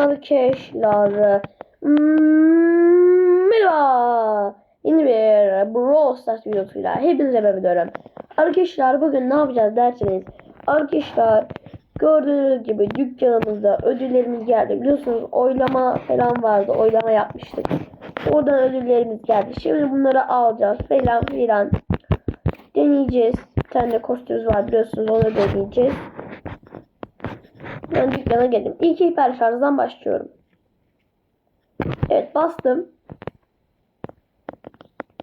Arkadaşlar hmm, merhaba yeni bir Brawl Stars videosuyla hepinize merhaba diyorum. Arkadaşlar bugün ne yapacağız derseniz arkadaşlar gördüğünüz gibi dükkanımızda ödüllerimiz geldi biliyorsunuz oylama falan vardı oylama yapmıştık. Oradan ödüllerimiz geldi şimdi bunları alacağız falan filan deneyeceğiz. Bir tane de kostümümüz var biliyorsunuz onu deneyeceğiz. Ben dükkana geldim. İlk hiper şarjdan başlıyorum. Evet bastım.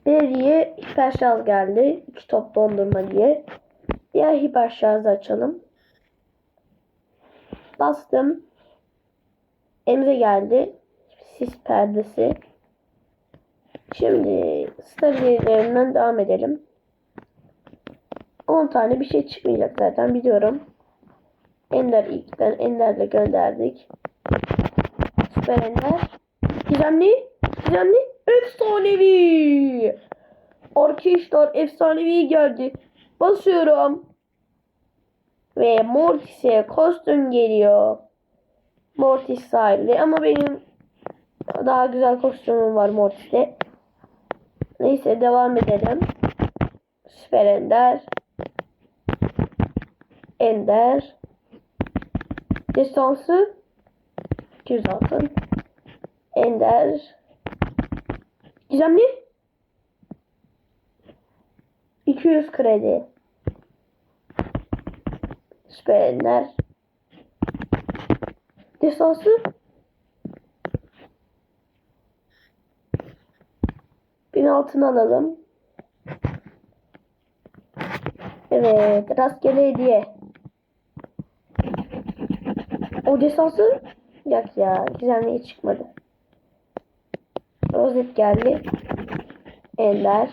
Beriye hiper şarj geldi. İki top dondurma diye. Diğer hiper şarjı açalım. Bastım. Emre geldi. Sis perdesi. Şimdi stabilerinden devam edelim. 10 tane bir şey çıkmayacak zaten biliyorum. Ender ilkten Ender'le gönderdik. Süper Ender. Gizemli. Gizemli. Efsanevi. Arkadaşlar efsanevi geldi. Basıyorum. Ve Mortis'e kostüm geliyor. Mortis sahili ama benim daha güzel kostümüm var Mortis'te. Neyse devam edelim. Süper Ender. Ender. Destansı 200 altın. Ender. Gizemli 200 kredi. Süper Ender. Destansı bin altın alalım. Evet, rastgele hediye. O destansı yok ya, gizemli hiç çıkmadı. Rozet geldi. Ender.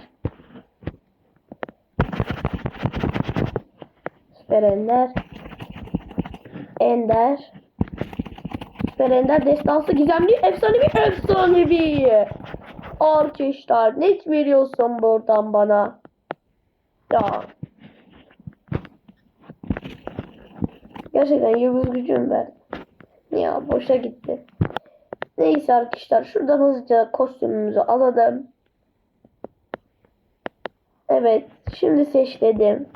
Süper Ender. Ender. Süper Ender destansı gizemli efsanevi efsanevi. Arkadaşlar net veriyorsun buradan bana. Ya. Gerçekten yıldız gücüm ver. Ya boşa gitti. Neyse arkadaşlar şuradan hızlıca kostümümüzü alalım. Evet şimdi seçledim.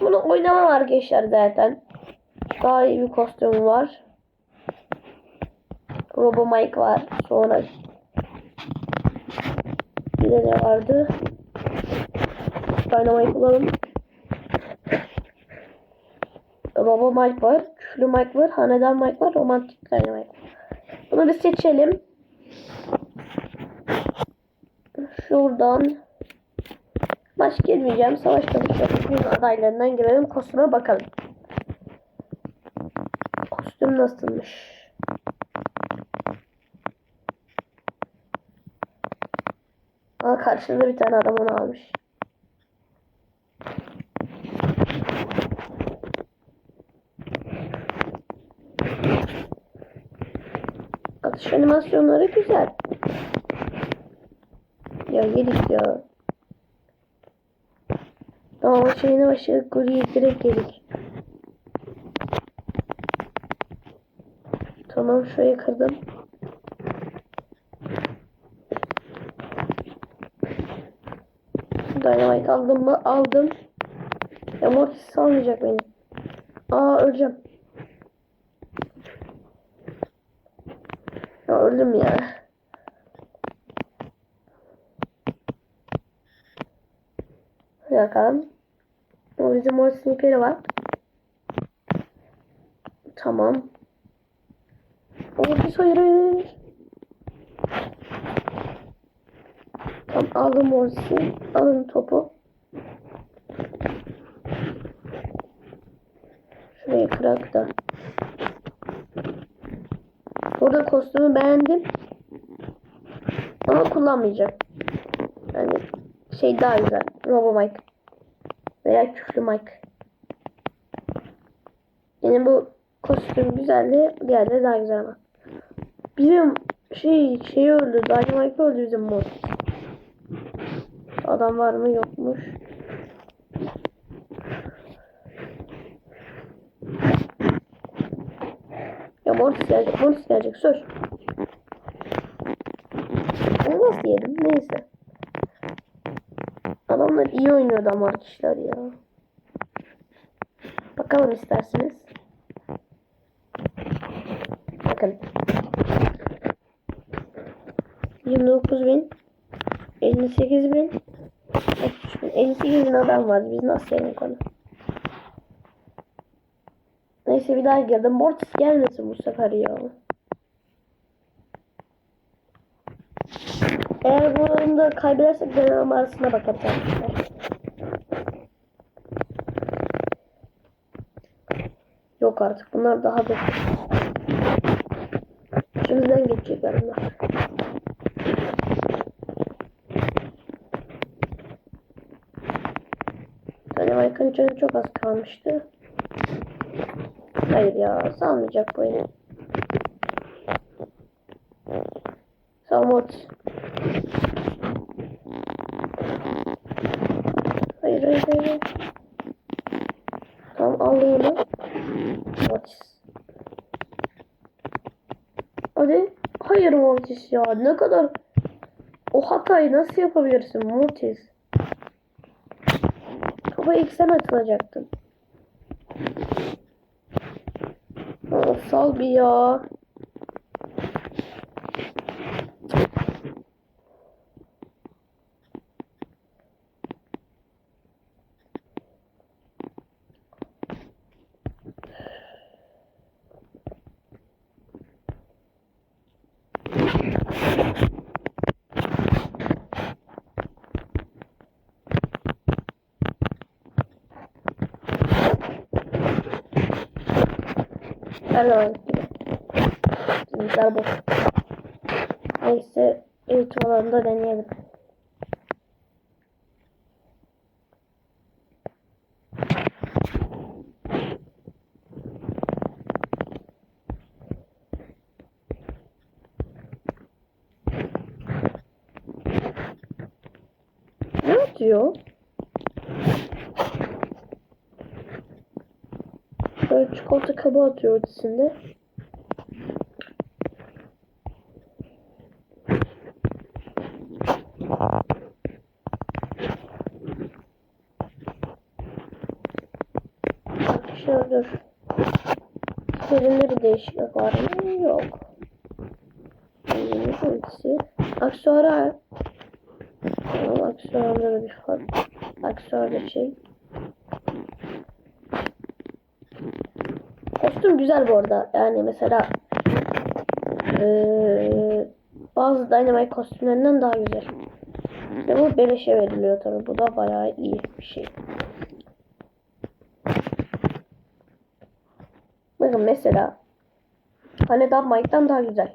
Bunu oynamam arkadaşlar zaten. Daha iyi bir kostüm var. Robo Mike var. Sonra bir de ne vardı? Dynamite bulalım. Robo Mike var. Küflü Mike var. Hanedan Mike var. Romantik Dynamite var. Bunu bir seçelim. Şuradan Maç girmeyeceğim. Savaş çalışıyor. adaylarından girelim. Kostüme bakalım. Kostüm nasılmış? Aa, karşında bir tane adam onu almış. Atış animasyonları güzel. Ya yedik ya. Tamam şeyine başladık. Guriye direkt yedik. Tamam şurayı kırdım. Dynamite aldım mı? Aldım. Ya Mortis salmayacak beni. Aa öleceğim. Ya öldüm ya. Bakalım. O bizim Mortis'in ipleri var. Tamam. Hayır hayır. Tamam aldım Mortis'i. Alın topu. Şurayı kırak da. Burada kostümü beğendim. Ama kullanmayacağım. Yani şey daha güzel. Robo Mike. Veya küflü Mike. Yine bu kostüm güzeldi. Diğerleri daha güzel ama. Bizim şey şey öldü. Dynamite öldü bizim mod. Adam var mı yokmuş. Ya Mortis gelecek. Mortis gelecek. Sür. Onu nasıl yedim? Neyse. Adamlar iyi oynuyordu ama arkadaşlar ya. Bakalım isterseniz. Bakın. 29 bin. 58 bin. 33 bin. 58 bin adam vardı. Biz nasıl yedik onu? Neyse bir daha girdim. Mortis gelmesin bu sefer ya. Eğer bu oyunda kaybedersek deneme arasına bakarız arkadaşlar. Yok artık bunlar daha da İçimizden geçecekler bunlar. Dynamite'ın canı çok az kalmıştı. Hayır ya salmayacak bu eli. Salmot. Hayır hayır hayır. Tamam aldım onu. Mortis. Hadi. Hayır Mortis ya. Ne kadar o hatayı nasıl yapabilirsin Mortis? Kafa ilk sen atılacaktın. Sal bir ya. Gibi. Bizimkiler boş. Neyse eğitim alanında deneyelim. Ne atıyor? Böyle çikolata kabı atıyor ötesinde. Arkadaşlar dur. Yerinde bir değişiklik var mı? Yok. Ultisi. Aksuara. Tamam aksuarda da bir fark. Aksuarda şey. Kostüm güzel bu arada. Yani mesela eee, bazı Dynamite kostümlerinden daha güzel. Ve bu beleşe veriliyor tabi. Bu da bayağı iyi bir şey. Bakın mesela hani Dynamite'dan daha güzel.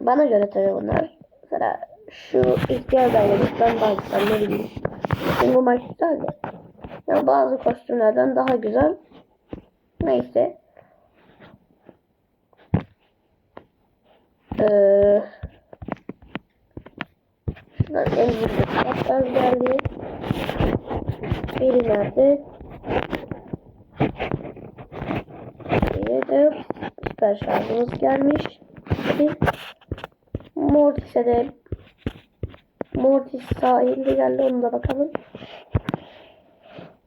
Bana göre tabi bunlar. Mesela şu ihtiyar Dynamite'dan daha güzel. Ne bileyim. Çünkü bu maç güzel de. Yani bazı kostümlerden daha güzel. Neyse. Ee, şuradan en büyük kaplar geldi. Biri nerede? De süper şarjımız gelmiş. Mortis'e de Mortis sahilde geldi onu da bakalım.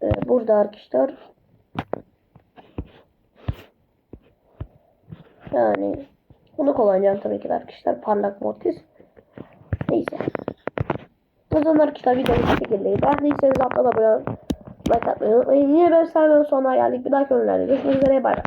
Ee, burada arkadaşlar Yani bunu kullanacağım tabii ki arkadaşlar. Parlak mortis. Neyse. O zaman arkadaşlar videomu bu şekildeydi. Beğendiyseniz atla da olmayı, like atmayı unutmayın. Yine ben Selman'ın sonuna geldik. Bir dahaki önlerde görüşmek üzere. Bay bay.